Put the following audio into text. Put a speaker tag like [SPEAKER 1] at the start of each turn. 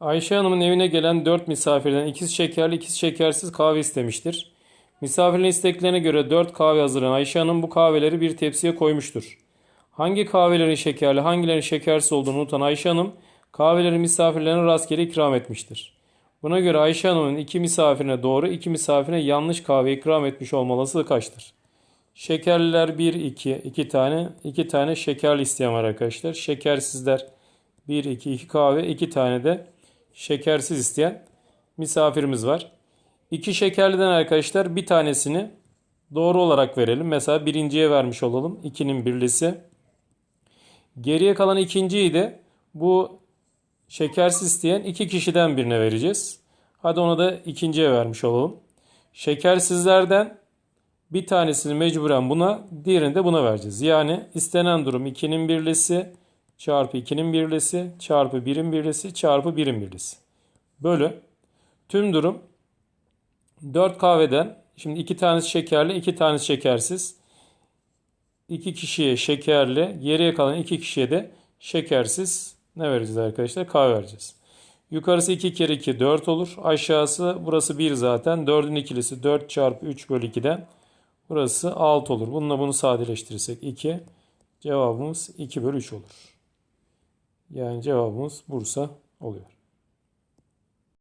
[SPEAKER 1] Ayşe Hanım'ın evine gelen 4 misafirden ikisi şekerli ikisi şekersiz kahve istemiştir. Misafirin isteklerine göre 4 kahve hazırlayan Ayşe Hanım bu kahveleri bir tepsiye koymuştur. Hangi kahvelerin şekerli hangilerinin şekersiz olduğunu unutan Ayşe Hanım kahveleri misafirlerine rastgele ikram etmiştir. Buna göre Ayşe Hanım'ın iki misafirine doğru iki misafirine yanlış kahve ikram etmiş olma kaçtır? Şekerliler 1, 2, 2 tane, 2 tane şekerli isteyen var arkadaşlar. Şekersizler 1, 2, 2 kahve, 2 tane de şekersiz isteyen misafirimiz var. İki şekerliden arkadaşlar bir tanesini doğru olarak verelim. Mesela birinciye vermiş olalım. 2'nin birlisi. Geriye kalan ikinciyi de bu şekersiz isteyen iki kişiden birine vereceğiz. Hadi ona da ikinciye vermiş olalım. Şekersizlerden bir tanesini mecburen buna, diğerini de buna vereceğiz. Yani istenen durum 2'nin birlisi çarpı 2'nin birlisi çarpı 1'in birlisi çarpı 1'in birlisi. Bölü. Tüm durum 4 kahveden şimdi 2 tanesi şekerli 2 tanesi şekersiz. 2 kişiye şekerli geriye kalan 2 kişiye de şekersiz ne vereceğiz arkadaşlar? Kahve vereceğiz. Yukarısı 2 kere 2 4 olur. Aşağısı burası 1 zaten. 4'ün ikilisi 4 çarpı 3 bölü 2'den. Burası 6 olur. Bununla bunu sadeleştirirsek 2. Cevabımız 2 bölü 3 olur. Yani cevabımız Bursa oluyor.